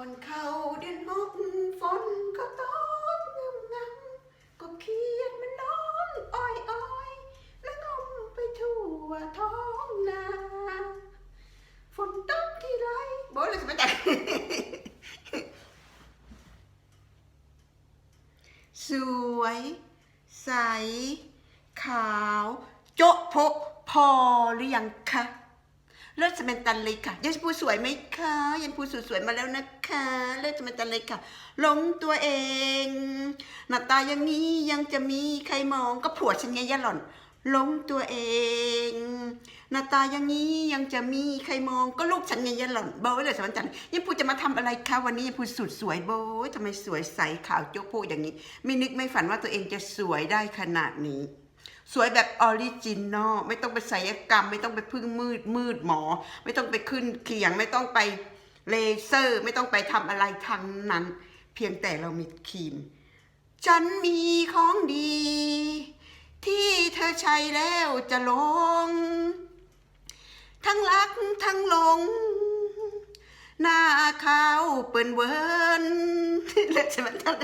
อนเข้าเดือนหกฝนก็ตกงำงำก็เขียดมันน้องอ้อยอ้อยแล้วงมไปทั่วท้องนาฝนตกทีไรโบ๊ทเลยสิไม่ได้สวย ใส ขาว โจ๊ะโพะพอหรือยังคะ เลิศจะเป็นตันเลยค่ะ ยันพูสวยไหมคะ ยันพูสวยมาแล้วนะคะ เลิศจะเป็นตันเลยค่ะหลงตัวเอง หน้าตาอย่างนี้ยังจะมีใครมองก็ผัวฉันไงยะหล่อนหลงตัวเอง หน้าตาอย่างนี้ยังจะมีใครมองก็ลูกฉันไงยะหล่อนโบ้เลยสวันจันทร์ยังพูจะมาทำอะไรคะวันนี้ยังพูสุดสวยโบ้ทำไมสวยใสขาวโจ๊กโพอย่างนี้ ไม่นึกไม่ฝันว่าตัวเองจะสวยได้ขนาดนี้ สวยแบบออริจินอลไม่ต้องไปศัลยกรรม ไม่ต้องไปพึ่งมืดมืดหมอ ไม่ต้องไปขึ้นเขียง ไม่ต้องไปเลเซอร์ ไม่ต้องไปทำอะไรทั้งนั้น เพียงแต่เรามีครีม ฉันมีของดี ที่เธอใช้แล้วจะลง ทั้งรักทั้งหลง หน้าขาวเปิ่นเวิร์นเลิศใช่ไหมท่าน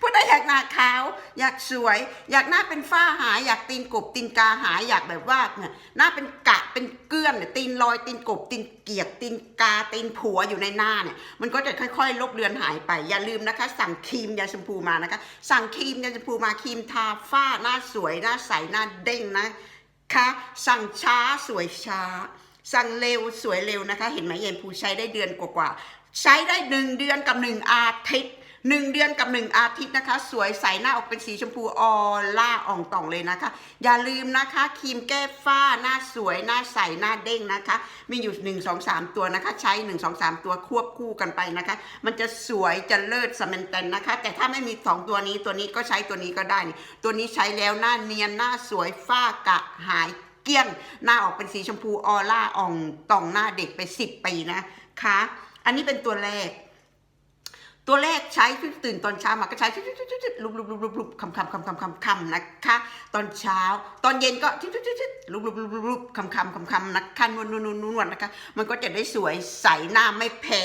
พูดได้อยากหน้าขาว อยากสวย อยากหน้าเป็นฝ้าหาย อยากตีนกบตีนกาหาย อยากแบบว่าเนี่ยหน้าเป็นกะเป็นเกลื้อนเนี่ยตีนลอยตีนกบตีนเกียกตีนกาตีนผัวอยู่ในหน้าเนี่ยมันก็จะค่อยๆ ลบเลือนหายไป อย่าลืมนะคะ สั่งครีมยาชมพูมานะคะ สั่งครีมยาชมพูมาครีมทาฝ้าหน้าสวยหน้าใสหน้าเด้งนะคะสั่งช้าสวยช้า สั่งเร็วสวยเร็วนะคะ เห็นไหมเย็นภูใช้ได้เดือนกว่าๆใช้ได้หนึ่งเดือนกับหนึ่งอาทิตย์ หนึ่งเดือนกับหนึ่งอาทิตย์นะคะ สวยใสหน้าออกเป็นสีชมพูออล่าอ่องต่องเลยนะคะ อย่าลืมนะคะครีมแก้ฝ้าหน้าสวยหน้าใสหน้าเด้งนะคะ มีอยู่หนึ่งสองสามตัวนะคะ ใช้หนึ่งสองสามตัวควบคู่กันไปนะคะ มันจะสวยจะเลิศสแมนเตนนะคะ แต่ถ้าไม่มีสองตัวนี้ตัวนี้ก็ใช้ตัวนี้ก็ได้ ตัวนี้ใช้แล้วหน้าเนียนหน้าสวยฝ้ากะหายเกลี้ยง หน้าออกเป็นสีชมพูออร่าอ่องต่องหน้าเด็กไปสิบปีนะคะ อันนี้เป็นตัวแรก ตัวแรกใช้ตื่นตอนเช้ามาก็ใช้ลุบลุบลุบลุบลุบคำคำคำคำคำคำนะคะ ตอนเช้า ตอนเย็นก็ลุบลุบลุบลุบลุบคำคำคำคำนะคะนวลนวลนวลนวลนะคะ มันก็จะได้สวยใสหน้าไม่แพ้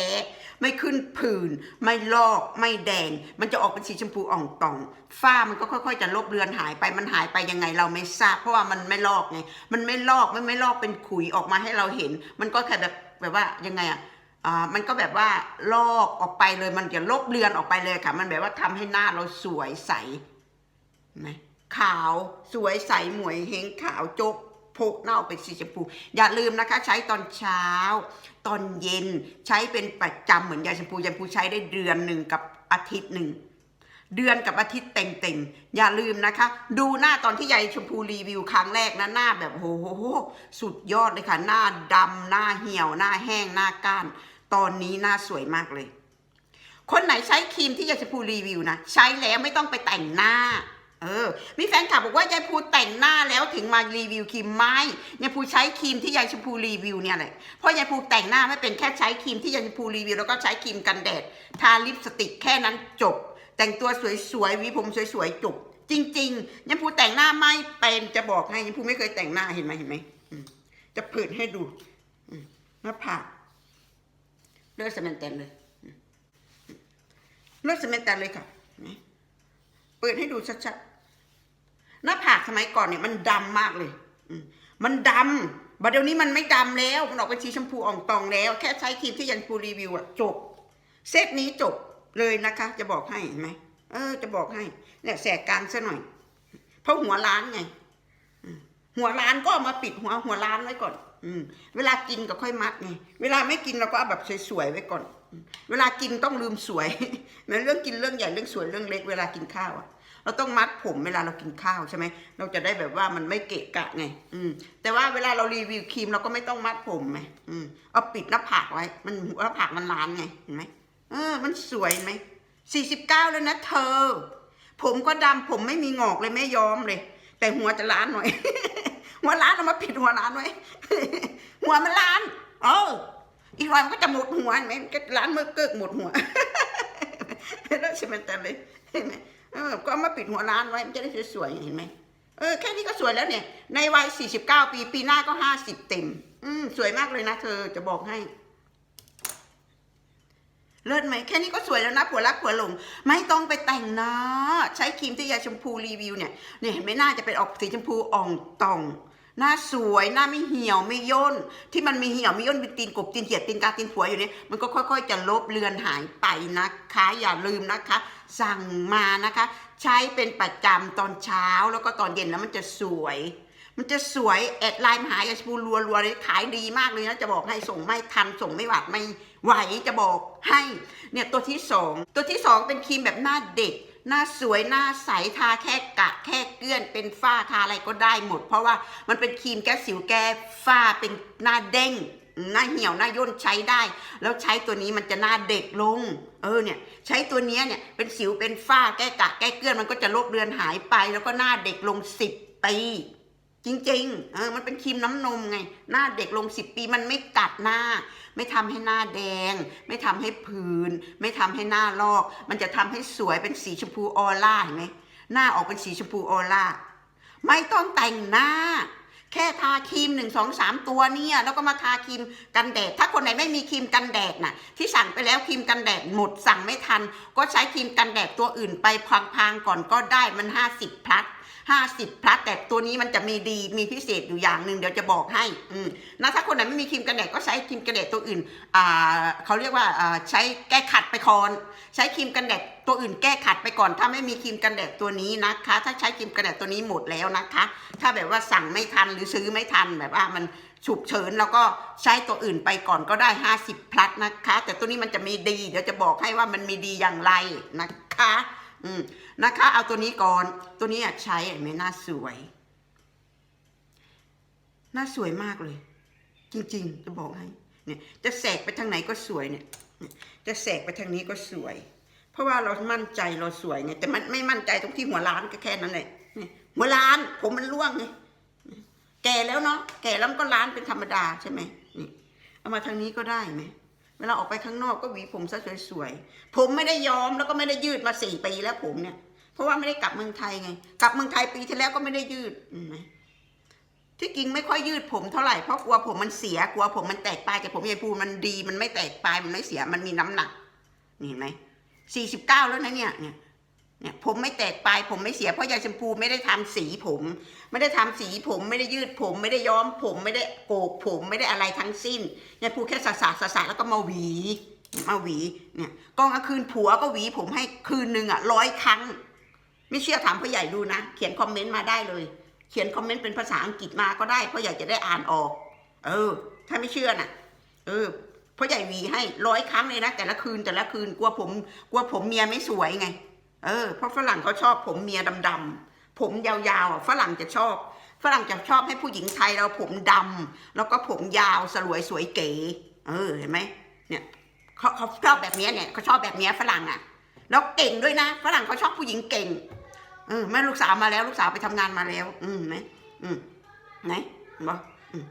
ไม่ขึ้นผื่น ไม่ลอกไม่แดง มันจะออกเป็นสีชมพูอ่องต่อง ฝ้ามันก็ค่อย ๆ จะลบเลือนหายไปมันหายไปยังไงเราไม่ทราบ เพราะว่ามันไม่ลอกไงมันไม่ลอกไม่ไม่ลอกเป็นขุยออกมาให้เราเห็น มันก็แค่แบบแบบว่ายังไงอะ อ่ามันก็แบบว่าลอกออกไปเลยมันจะลบเลือนออกไปเลยค่ะ มันแบบว่าทำให้หน้าเราสวยใสไหมขาวสวยใสหมวยเฮงขาวจกโพกหน้าเป็นสีชมพูอย่าลืมนะคะ ใช้ตอนเช้า ตอนเย็นใช้เป็นประจำเหมือนยาชมพูยาชมพูใช้ได้เดือนหนึ่งกับอาทิตย์หนึ่งเดือนกับอาทิตย์เต็งๆอย่าลืมนะคะ ดูหน้าตอนที่ยายชมพูรีวิวครั้งแรกนะหน้าแบบโอ้โหสุดยอดเลยค่ะ หน้าดำหน้าเหี่ยวหน้าแห้งหน้าก้าน ตอนนี้หน้าสวยมากเลย คนไหนใช้ครีมที่ยายชมพูรีวิวนะ ใช้แล้วไม่ต้องไปแต่งหน้า เออ มีแฟนคลับบอกว่ายายพูแต่งหน้าแล้วถึงมารีวิวครีมไม่ยายพูใช้ครีมที่ยายชมพูรีวิวเนี่ยแหละ เพราะยายพูแต่งหน้าไม่เป็นแค่ใช้ครีมที่ยายชมพูรีวิวแล้วก็ใช้ครีมกันแดด ทาลิปสติกแค่นั้นจบ แต่งตัวสวยๆหวีผมสวยๆจบ จริงๆยายพูแต่งหน้าไม่เป็นจะบอกให้ยายพูไม่เคยแต่งหน้าเห็นไหมเห็นไหมจะเปิดให้ดูหน้าผาก เลือดสแมนเตนเลยเลือดสแมนเตนเลยค่ะเห็นไหมเปิดให้ดูชัดๆหน้าผากสมัยก่อนเนี่ยมันดำมากเลยมันดำบัดเดี๋ยวนี้มันไม่ดำแล้ว มันออกเป็นสีชมพูอ่องตองแล้ว แค่ใช้ครีมที่ยันพูรีวิวอะจบ เซตนี้จบเลยนะคะ จะบอกให้เห็นไหมเออ จะบอกให้ เนี่ยแสกกลางซะหน่อย เพราะหัวร้านไง หัวร้านก็ามาปิดหัวหัวร้านไว้ก่อน อืมเวลากินก็ค่อยมัดไงเวลาไม่กินเราก็เอาแบบสวยๆไว้ก่อน เวลากินต้องลืมสวยเหมือนเรื่องกินเรื่องใหญ่เรื่องสวยเรื่องเล็ก เวลากินข้าวอะเราต้องมัดผมเวลาเรากินข้าวใช่ไหมเราจะได้แบบว่ามันไม่เกะกะไง อืม แต่ว่าเวลาเรารีวิวครีมเราก็ไม่ต้องมัดผมไงอืมเอาปิดหน้าผากไว้ มันหน้าผากมันล้านไงเห็นไหมเออ มันสวยไหมสี่สิบเก้าแล้วนะเธอ ผมก็ดำผมไม่มีงอกเลยไม่ยอมเลย แต่หัวจะล้านหน่อย หัวล้านเอามาปิดหัวล้านไว้ หัวมันล้าน เออ อีกหน่อยมันก็จะหมดหัวเห็นไหมก็ล้านเมื่อเกิกหมดหัวแล้วใช่ไหมแต่เลยเห็นไหมเออก็มาปิดหัวร้านไว้มันจะได้สวยๆเห็นไหมเออแค่นี้ก็สวยแล้วเนี่ย ในวัย49ปี ปีหน้าก็50เต็ม อืมสวยมากเลยนะเธอจะบอกให้ เลิศไหมแค่นี้ก็สวยแล้วนะผัวรักผัวหลง ไม่ต้องไปแต่งน้าใช้ครีมที่ยาชมพูรีวิวเนี่ยเนี่ยเห็นไหมหน้าจะเป็นออกสีชมพูอ่องตอง หน้าสวยหน้าไม่เหี่ยวไม่ย่น ที่มันมีเหี่ยวไม่ย่นเป็นตีนกบตีนเขียดตีนกาตีนผัวอยู่เนี่ยมันก็ค่อย ๆ จะลบเลือนหายไปนะคะ อย่าลืมนะคะ สั่งมานะคะ ใช้เป็นประจำตอนเช้าแล้วก็ตอนเย็นแล้วมันจะสวย มันจะสวยแอดไลน์มาหายาชพูรัวๆเลยขายดีมากเลยนะจะบอกให้ส่งไม่ทันส่งไม่หวัดไม่ไหวจะบอกให้เนี่ยตัวที่สองตัวที่สองเป็นครีมแบบหน้าเด็ก หน้าสวยหน้าใสทาแค่กะแค่เกลื่อนเป็นฝ้าทาอะไรก็ได้หมด เพราะว่ามันเป็นครีมแก้สิวแก้ฝ้าเป็นหน้าเด้งหน้าเหี่ยวหน้าย่นใช้ได้ แล้วใช้ตัวนี้มันจะหน้าเด็กลง เออเนี่ย ใช้ตัวเนี้ยเนี่ยเป็นสิวเป็นฝ้าแก้กะแก้เกลื่อนมันก็จะลบเลือนหายไป แล้วก็หน้าเด็กลงสิบปีจริงๆ เออ มันเป็นครีมน้ำนมไง หน้าเด็กลงสิบปีมันไม่กัดหน้า ไม่ทำให้หน้าแดง ไม่ทำให้ผื่นไม่ทำให้หน้าลอก มันจะทำให้สวยเป็นสีชมพูออร่าเห็นไหมหน้าออกเป็นสีชมพูออร่าไม่ต้องแต่งหน้า แค่ทาครีมหนึ่งสองสามตัวเนี่ยแล้วก็มาทาครีมกันแดด ถ้าคนไหนไม่มีครีมกันแดดน่ะ ที่สั่งไปแล้วครีมกันแดดหมดสั่งไม่ทัน ก็ใช้ครีมกันแดดตัวอื่นไปพลางๆก่อนก็ได้มันห้าสิบพลัส ห้าสิบพลัสแต่ตัวนี้มันจะมีดีมีพิเศษอยู่อย่างหนึ่งเดี๋ยวจะบอกให้อืมนะถ้าคนไหนไม่มีครีมกันแดดก็ใช้ครีมกันแดดตัวอื่นอ่าเขาเรียกว่าอ่าใช้แก้ขัดไปก่อนใช้ครีมกันแดดตัวอื่นแก้ขัดไปก่อน ถ้าไม่มีครีมกันแดดตัวนี้นะคะ ถ้าใช้ครีมกันแดดตัวนี้หมดแล้วนะคะ ถ้าแบบว่าสั่งไม่ทันหรือซื้อไม่ทันแบบว่ามันฉุกเฉินแล้วก็ใช้ตัวอื่นไปก่อนก็ได้ 50พลัสนะคะ แต่ตัวนี้มันจะมีดี เดี๋ยวจะบอกให้ว่ามันมีดีอย่างไรนะคะ อืมนะคะ เอาตัวนี้ก่อนตัวนี้อะใช้เห็นไหมหน้าสวยหน้าสวยมากเลย จริง ๆ จะบอกให้เนี่ย จะแสกไปทางไหนก็สวยเนี่ย จะแสกไปทางนี้ก็สวย เพราะว่าเรามั่นใจเราสวยไงแต่มันไม่มั่นใจตรงที่หัวล้านก็แค่นั้นแหละเนี่ยหัวล้านผมมันร่วงไงแก่แล้วเนาะแก่แล้วมันก็ล้านเป็นธรรมดาใช่ไหมนี่เอามาทางนี้ก็ได้ไหม เวลาออกไปข้างนอกก็หวีผมซะสวยๆ ผมไม่ได้ย้อมแล้วก็ไม่ได้ยืดมาสี่ปีแล้วผมเนี่ย เพราะว่าไม่ได้กลับเมืองไทยไง กลับเมืองไทยปีที่แล้วก็ไม่ได้ยืดที่จริงไม่ค่อยยืดผมเท่าไหร่เพราะกลัวผมมันเสียกลัวผมมันแตกปลายแต่ผมยายพูมันดี มันไม่แตกปลายมันไม่เสียมันมีน้ำหนักนี่เห็นไหมสี่สิบเก้าแล้วนะเนี่ยเนี่ย เนี่ยผมไม่แตกปลายผมไม่เสียเพราะยายชมพูไม่ได้ทำสีผม ไม่ได้ทำสีผม ไม่ได้ยืดผม ไม่ได้ย้อมผม ไม่ได้โกกผมไม่ได้อะไรทั้งสิ้นยายพูแค่สะสะสะสะแล้วก็มาหวี มาหวีเนี่ยกองกลางคืนผัวก็หวี ผมให้คืนหนึ่งอะร้อยครั้ง ไม่เชื่อถามพ่อใหญ่ดูนะ เขียนคอมเมนต์มาได้เลย เขียนคอมเมนต์เป็นภาษาอังกฤษมาก็ได้พ่อใหญ่จะได้อ่านออก เออ ถ้าไม่เชื่อน่ะ เออพ่อใหญ่หวีให้ร้อยครั้งเลยนะแต่ละคืนแต่ละคืนกลัวผมกลัวผมเมียไม่สวยไง เออเพราะฝรั่งเขาชอบผมเมียดำๆผมยาวๆอะฝรั่งจะชอบ ฝรั่งจะชอบให้ผู้หญิงไทยเราผมดำแล้วก็ผมยาวสลวยสวยเก๋ เออเห็นไหมเนี่ยเขาเขาชอบแบบนี้เนี่ยเขาชอบแบบนี้ฝรั่งอะ แล้วเก่งด้วยนะ ฝรั่งเขาชอบผู้หญิงเก่งเออแม่ลูกสาวมาแล้วลูกสาวไปทำงานมาแล้ว อืมไหมอืมไหนบอืม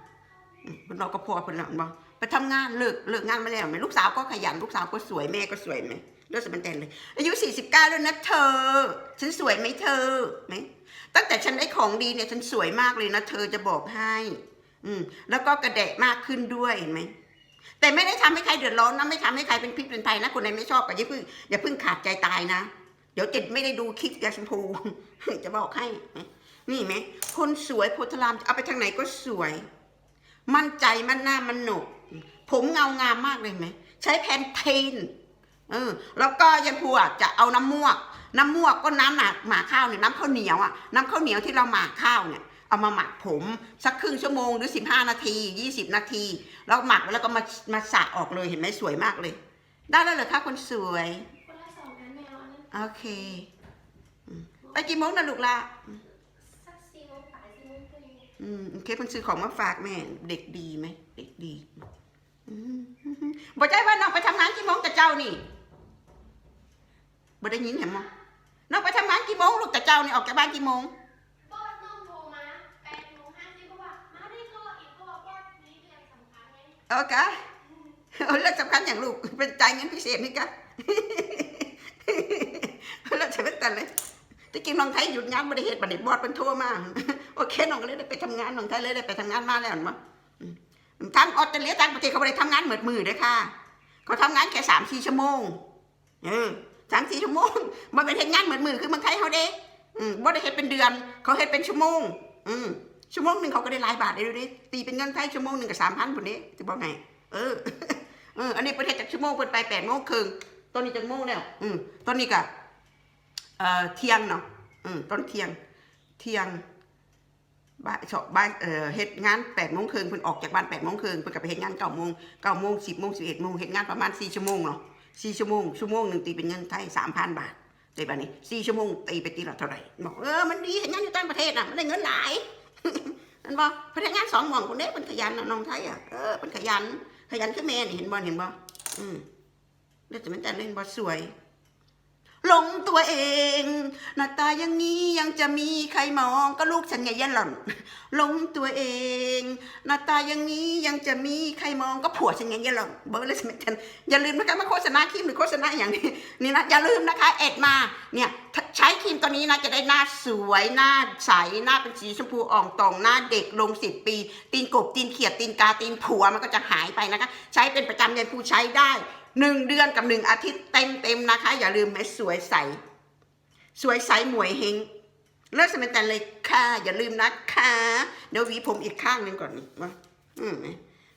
อืมเพิ่นเราก็พอเพิ่นล้วเห็นบ่ไปทำงานเลิกเลิกงานมาแล้วไหมลูกสาวก็ขยันลูกสาวก็สวยแม่ก็สวยไหม เลือดสมันแตนเลย อายุสี่สิบเก้าแล้วนะเธอ ฉันสวยไหมเธอไหมตั้งแต่ฉันได้ของดีเนี่ยฉันสวยมากเลยนะเธอจะบอกให้ อืม แล้วก็กระแดะมากขึ้นด้วยเห็นไหมแต่ไม่ได้ทำให้ใครเดือดร้อนนะไม่ทำให้ใครเป็นพิษเป็นภัยนะคนไหนไม่ชอบก็อย่าเพิ่งอย่าเพิ่งขาดใจตายนะเดี๋ยวจะไม่ได้ดูคลิปยาชมพูจะบอกให้นี่ไหมคนสวยโพธารามเอาไปทางไหนก็สวย มั่นใจมั่นหน้ามันหนกผมเงางามมากเลยไหมใช้แพนเทน เออ แล้วก็ยันพูอะจะเอาน้ำมวก น้ำมวกก็น้ำหมักหมักข้าวเนี่ยน้ำข้าวเหนียวอะน้ำข้าวเหนียวที่เราหมักข้าวเนี่ยเอามาหมักผมสักครึ่งชั่วโมงหรือสิบห้านาทียี่สิบนาทีแล้วหมักแล้วก็มามาสระออกเลยเห็นไหมสวยมากเลย ได้แล้วเหรอคะคนสวยคนละสองนั้นแมวอันนั้นโอเคอืมไปกี่โมงนะลูกละสักสี่โมงป่ายสี่โมงครึ่งอืมโอเคเพิ่นซื้อของมาฝากแม่เด็กดีไหมเด็กดีอืมบ่ใจว่าน้องไปทำงานกี่โมงแต่เจ้านี่ บ่ได้ยินเห็นมั้งน้องไปทำงานกี่โมงลูกแต่เจ้านี่ออกจากบ้านกี่โมงบอสน้องโทรมาแปดโมงห้าสิบก็ว่ามาได้ก็อีกก็ว่าบอสนี้เรื่องสำคัญไงโอเคเอาเรื่องสำคัญอย่างลูกเป็นใจายเงินพิเศษนี่กะแล้วจะเป็นแต่เลยตะกี้น้องไทยหยุดงานบริเหตุบัดนี้บอดเป็นโทั่วมาโอเคน้องก็เลยได้ไปทำงานน้องไทยเลยได้ไปทำงานมาแล้วเห็นมั้งทางออสเตรเลียต่างประเทศเขาไม่ได้ทำงานเหมือนมือเด้อค่ะเขเขาทำงานแค่สามสี่ชั่วโมงเออ สามสี่ชั่วโมงมันเป็นเฮ็ดงานเหมือนมือคือมืองไทยเขาเด้อืมบ่ได้เฮ็ดเป็นเดือน เขาเฮ็ดเป็นชั่วโมง อืมชั่วโมงหนึ่งเขาก็ได้หลายบาทเลยดูดิตีเป็นเงินไทยชั่วโมงหนึ่งกับสามพันคนนี้จะบอกไงเออเอออันนี้ประเทศจากชั่วโมงเพิ่นไปแปดโมงครึ่งตอนนี้จากโมงแล้วอืมตอนนี้ก็เอ่อเที่ยงเนาะอืมตอนเที่ยงเที่ยงบ่ายสองบ่ายเอ่อเฮ็ดงานแปดโมงครึ่งเพิ่นออกจากบ้านแปดโมงครึ่งเพิ่นก็ไปเฮ็ดงานเก้าโมงเก้าโมงสิบโมงสิบเอ็ดโมงเฮ็ดงานประมาณสี่ชั่วโมงเนาะ สี่ชั่วโมงชั่วโมงหนึ่งตีเป็นเงินไทยสามพันบาทได้ป่ะนี่สี่ชั่วโมงตีไปตีละเท่าไหร่บอกเออมันดีเห็นงานอยู่ต่างประเทศอะมันได้เงินหลายนั่นบอกพนักงานสองหม่องคนนี้เป็นขยันน้องไทยอะเออเป็นขยันขยันขึ้นแมนเห็นบอลเห็นบ่อืมแล้วแต่มันแต่เล่นบอลสวย หลงตัวเอง หน้าตาอย่างนี้ยังจะมีใครมองก็ลูกฉันไงยันหล่อนหลงตัวเอง หน้าตาอย่างนี้ยังจะมีใครมองก็ผัวฉันไงยันหล่อนเบอร์เลยสมัยฉันอย่าลืมนะคะมาโฆษณาครีมหรือโฆษณาอย่างนี้นี่นะอย่าลืมนะคะเอ็ดมาเนี่ยใช้ครีมตัวนี้นะจะได้หน้าสวยหน้าใสหน้าเป็นสีชมพูอ่องตองหน้าเด็กลงสิบปี ตีนกบตีนเขียดตีนกาตีนผัวมันก็จะหายไปนะคะ ใช้เป็นประจำยันผู้ใช้ได้ หนึ่งเดือนกับหนึ่งอาทิตย์เต็มเต็มนะคะ อย่าลืมแม่สวยใส สวยใสหมวยเฮงเลิศสมัยแต่เลยค่ะ อย่าลืมนะคะเดี๋ยวหวีผมอีกข้างหนึ่งก่อนนี่มาอืม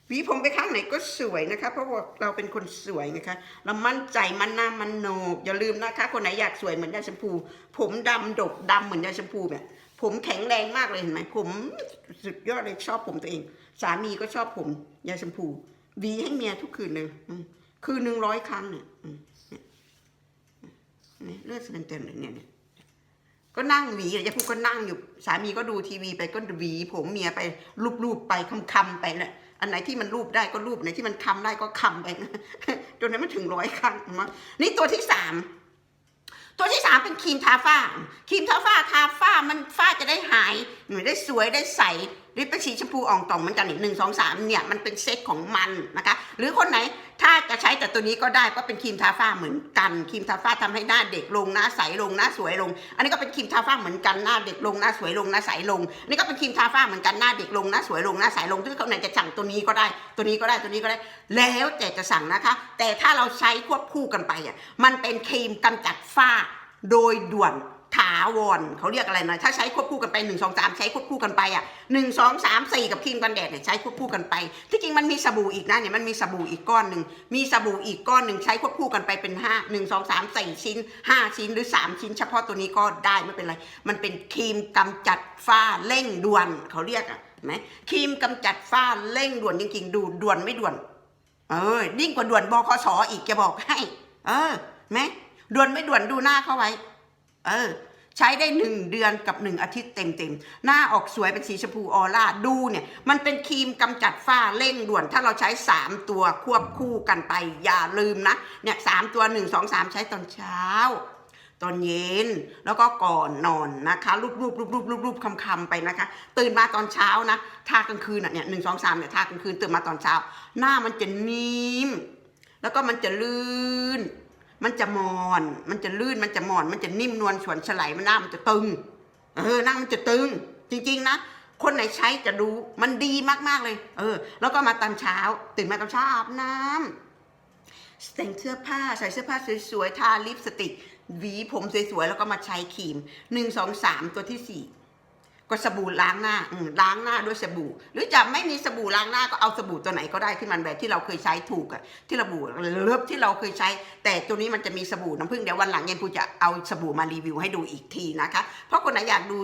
หวีผมไปข้างไหนก็สวยนะคะ เพราะว่าเราเป็นคนสวยนะคะ เรามั่นใจมันหน้ามันโหนก อย่าลืมนะคะ คนไหนอยากสวยเหมือนยายชมพู ผมดำดกดำเหมือนยายชมพูแบบผมแข็งแรงมากเลยเห็นไหมผมสุดยอดเลยชอบผมตัวเอง สามีก็ชอบผมยายชมพูหวีให้เมียทุกคืนเลยอื คืนหนึ่งร้อยครั้งเนี่ยเนี่เลือดเต็มๆเลยเนี่ยเนี่ยก็นั่งหวียายพูดก็นั่งอยู่ สามีก็ดูทีวีไปก็หวี ผมเมียไปรูปๆไปคำๆไปแหละอันไหนที่มันรูปได้ก็รูปไหนที่มันคำได้ก็คำไปจนนั้นมันถึงร้อยครั้งมั้งนี่ตัวที่สามตัวที่สามเป็นครีมทาฝ้าครีมทาฝ้าทาฝ้ามันฝ้าจะได้หายหนูได้สวยได้ใสลิปเป็นสีชมพูอ่องต่องเหมือนกันอีกหนึ่งสองสามเนี่ยมันเป็นเซ็ตของมันนะคะ หรือคนไหน ถ้าจะใช้แต่ตัวนี้ก็ได้เพราะเป็นครีมทาฝ้าเหมือนกันครีมทาฝ้าทำให้หน้าเด็กลงหน้าใสลงหน้าสวยลง อันนี้ก็เป็นครีมทาฝ้าเหมือนกันหน้าเด็กลงหน้าสวยลงหน้าใสลงอันนี่ก็เป็นครีมทาฝ้าเหมือนกันหน้าเด็กลงหน้าสวยลงหน้าใสลงที่เขาไหนจะสั่งตัวนี้ก็ได้ ตัวนี้ก็ได้ตัวนี้ก็ได้ แล้วแต่จะสั่งนะคะ แต่ถ้าเราใช้ควบคู่กันไปอะมันเป็นครีมกำจัดฝ้าโดยด่วนาวรเขาเรียกอะไรนะถ้าใช้ควบคู่กันไปหนึ่งสองสามใช้ควบคู่กันไปอะหนึ่งสองสามสี่กับครีมกันแดดเนี่ยใช้ควบคู่กันไป ที่จริงมันมีสบู่อีกนะเนี่ยมันมีสบู่อีกก้อนหนึ่งมีสบู่อีกก้อนหนึ่งใช้ควบคู่กันไปเป็นห้าหนึ่งสองสามสี่ชิ้นห้าชิ้นหรือสามชิ้น เฉพาะตัวนี้ก็ได้ไม่เป็นไร มันเป็นครีมกำจัดฝ้าเร่งด่วนเขาเรียกอะไหมครีมกำจัดฝ้าเร่งด่วนจริงๆ ดูด่วนไม่ด่วน เออยิ่งกว่าด่วนบคสอีกจะบอกให้ เออไหมด่วนไม่ด่วนดูหน้าเข้าไว้ เออ ใช้ได้หนึ่งเดือนกับหนึ่งอาทิตย์เต็มๆ หน้าออกสวยเป็นสีชมพูออร่า ดูเนี่ย มันเป็นครีมกำจัดฝ้าเร่งด่วน ถ้าเราใช้ 3 ตัวควบคู่กันไป อย่าลืมนะ เนี่ยสามตัว 1 2 3 ใช้ตอนเช้า ตอนเย็น แล้วก็ก่อนนอนนะคะ รูปรูปรูปรูปรูปรูปคำคำไปนะคะ ตื่นมาตอนเช้านะ ทากลางคืนอะเนี่ยหนึ่งสองสามเนี่ยทากลางคืนตื่นมาตอนเช้า หน้ามันจะนิ่ม แล้วก็มันจะลื่น มันจะมอน มันจะลื่น มันจะมอน มันจะนิ่มนวลสวนฉลมันหน้ามันจะตึง เออหน้ามันจะตึง จริง ๆ นะ คนไหนใช้จะรู้มันดีมากๆเลย เออ แล้วก็มาตอนเช้า ตื่นมาตอนเช้าอาบน้ำแต่งเสื้อผ้าใส่เสื้อผ้าสวยๆ ทาลิปสติก หวีผมสวยๆ แล้วก็มาใช้ครีมหนึ่งสองสามตัวที่สี่ ก็สบู่ล้างหน้าล้างหน้าด้วยสบู่ หรือจะไม่มีสบู่ล้างหน้าก็เอาสบู่ตัวไหนก็ได้ที่มันแบบที่เราเคยใช้ถูกอะที่ระบู่เลิฟที่เราเคยใช้ แต่ตัวนี้มันจะมีสบู่น้ำผึ้งเดี๋ยววันหลังเย็นปูจะเอาสบู่มารีวิวให้ดูอีกทีนะคะ เพราะคนไหนอยากดู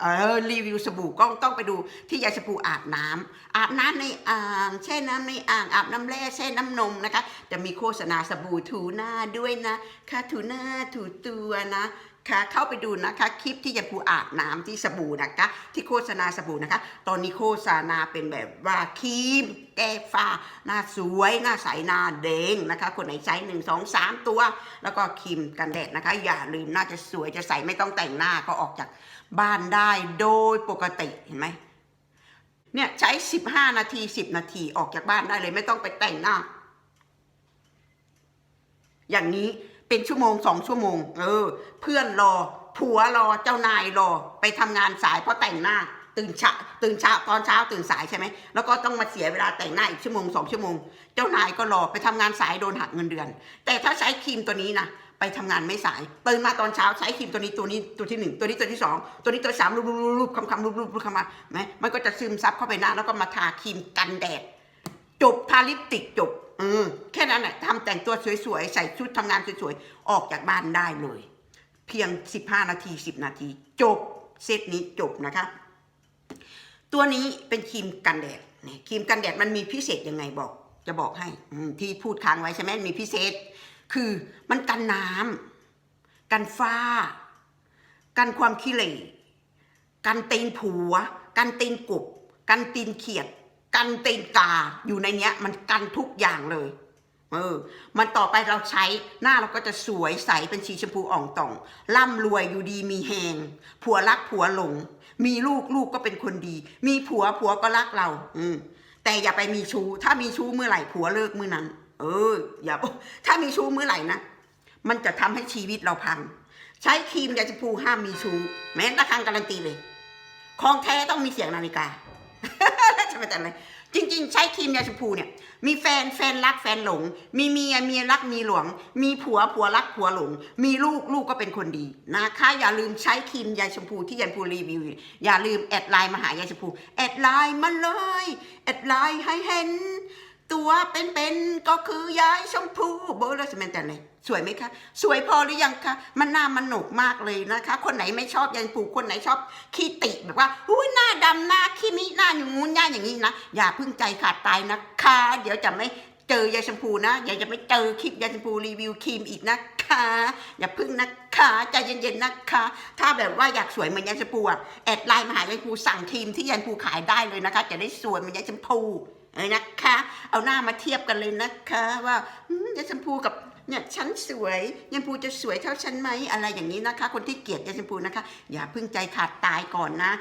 เออรีวิวสบู่ก็ต้องไปดูที่ยายสบู่อาบน้ำอาบน้ำในอ่างแช่น้ำในอ่างอาบน้ำแร่แช่น้ำนมนะคะจะมีโฆษณาสบู่ถูหน้าด้วยนะค่ะถูหน้าถูตัวนะ ค่ะเข้าไปดูนะคะคลิปที่ยายภูอาบน้ำที่สบู่นะคะ ที่โฆษณาสบู่นะคะ ตอนนี้โฆษณาเป็นแบบว่าครีมแก้ฝ้าหน้าสวยหน้าใสหน้าเด้งนะคะ คนไหนใช้หนึ่งสองสามตัว แล้วก็ครีมกันแดดนะคะ อย่าลืมน่าจะสวยจะใสไม่ต้องแต่งหน้าก็ออกจากบ้านได้โดยปกติเห็นไหมเนี่ยใช้ 15 นาที 10 นาทีออกจากบ้านได้เลยไม่ต้องไปแต่งหน้า อย่างนี้ เป็นชั่วโมงสองชั่วโมง เออ เพื่อนรอ ผัวรอเจ้านายรอ ไปทำงานสายเพราะแต่งหน้า ตื่นเช้าตื่นเช้าตอนเช้าตื่นสายใช่ไหมแล้วก็ต้องมาเสียเวลาแต่งหน้าอีกชั่วโมงสองชั่วโมง เจ้านายก็รอไปทำงานสายโดนหักเงินเดือน แต่ถ้าใช้ครีมตัวนี้นะไปทำงานไม่สายตื่นมาตอนเช้าใช้ครีมตัวนี้ตัวนี้ตัวที่หนึ่งตัวนี้ตัวที่สองตัวนี้ตัวสามรูปรูปรูปคำคำรูปรูปรูปคำมาไหมมันก็จะซึมซับเข้าไปหน้าแล้วก็มาทาครีมกันแดด จบทาลิปติกจบ เออ แค่นั้นแหละทำแต่งตัวสวยๆ ใส่ชุดทำงานสวยๆ ออกจากบ้านได้เลย เพียง 15 นาที 10 นาที จบเซตนี้จบนะคะ ตัวนี้เป็นครีมกันแดดนี่ครีมกันแดดมันมีพิเศษยังไงบอก จะบอกให้ที่พูดค้างไว้ใช่ไหมมีพิเศษ คือมันกันน้ำกันฝ้า กันความขี้เหร่กันตีนผัว กันตีนกบ กันตีนเขียด กันตีนกาอยู่ในเนี้ย มันกันทุกอย่างเลย เออ มันต่อไปเราใช้หน้าเราก็จะสวยใสเป็นสีชมพูอ่องต่อง ร่ำรวยอยู่ดีมีแหงผัวรักผัวหลง มีลูกลูกก็เป็นคนดี มีผัวผัวก็รักเรา อืมแต่อย่าไปมีชู้ ถ้ามีชู้เมื่อไหร่ผัวเลิกเมื่อนั้น เออ อย่าถ้ามีชู้เมื่อไหร่นะมันจะทำให้ชีวิตเราพัง ใช้ครีมยาชมพูห้ามมีชู้แม้ระคังการันตีเลย ของแท้ต้องมีเสียงนาฬิกา จะไปแต่อะไรจริง ๆ ใช้ครีมยาชมพูเนี่ย มีแฟนแฟนรักแฟนหลง มีเมียเมียรักมีหลวง มีผัวผัวรักผัวหลง มีลูกลูกก็เป็นคนดีนะคะอย่าลืมใช้ครีมยาชมพูที่ยันพูรีวิวอยู่อย่าลืมแอดไลน์มาหายาชมพูแอดไลน์มาเลยแอดไลน์ให้เห็น ตัวเป็นๆก็คือยายชมพูโบเลสเมนแต่เลยสวยไหมคะ สวยพอหรือยังคะมันหน้ามันหนกมากเลยนะคะ คนไหนไม่ชอบยายชมพูคนไหนชอบขี้ติแบบว่าอุ้ยหน้าดำหน้าขี้มิหน้าอย่างงู้นหน้าอย่างนี้นะอย่าพิ่งใจขาดตายนะคะ เดี๋ยวจะไม่เจอยายชมพูนะอย่าจะไม่เจอคลิปยายชมพูรีวิวครีมอีกนะคะ อย่าพิ่งนะคะใจเย็นๆนะคะ ถ้าแบบว่าอยากสวยเหมือนยายชมพูอะแอดไลน์มาหายายชมพูสั่งครีมที่ยายชมพูขายได้เลยนะคะ จะได้สวยเหมือนยายชมพู เลยนะคะ เอาหน้ามาเทียบกันเลยนะคะ ว่าเยายชมพูกับเนี่ยฉันสวยยายชมพูจะสวยเท่าฉันไหมอะไรอย่างนี้นะคะ คนที่เกลียดยายชมพูนะคะ อย่าพึ่งใจขาดตายก่อนนะ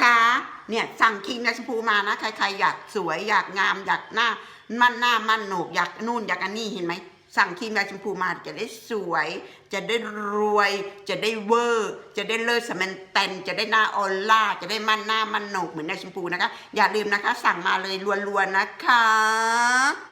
ค่ะเนี่ยสั่งครีมยายชมพูมานะ ใครๆอยากสวยอยากงามอยากหน้า มันหน้ามันโหนกอยากนู่นอยากอันนี้เห็นไหม สั่งครีมยาชมพูมาจะได้สวย จะได้รวย จะได้เวอร์ จะได้เลิศสแมนแตนจะได้หน้าออล่า จะได้มันหน้ามันโหนกเหมือนยาชมพูนะคะ อย่าลืมนะคะ สั่งมาเลยรัวๆนะคะ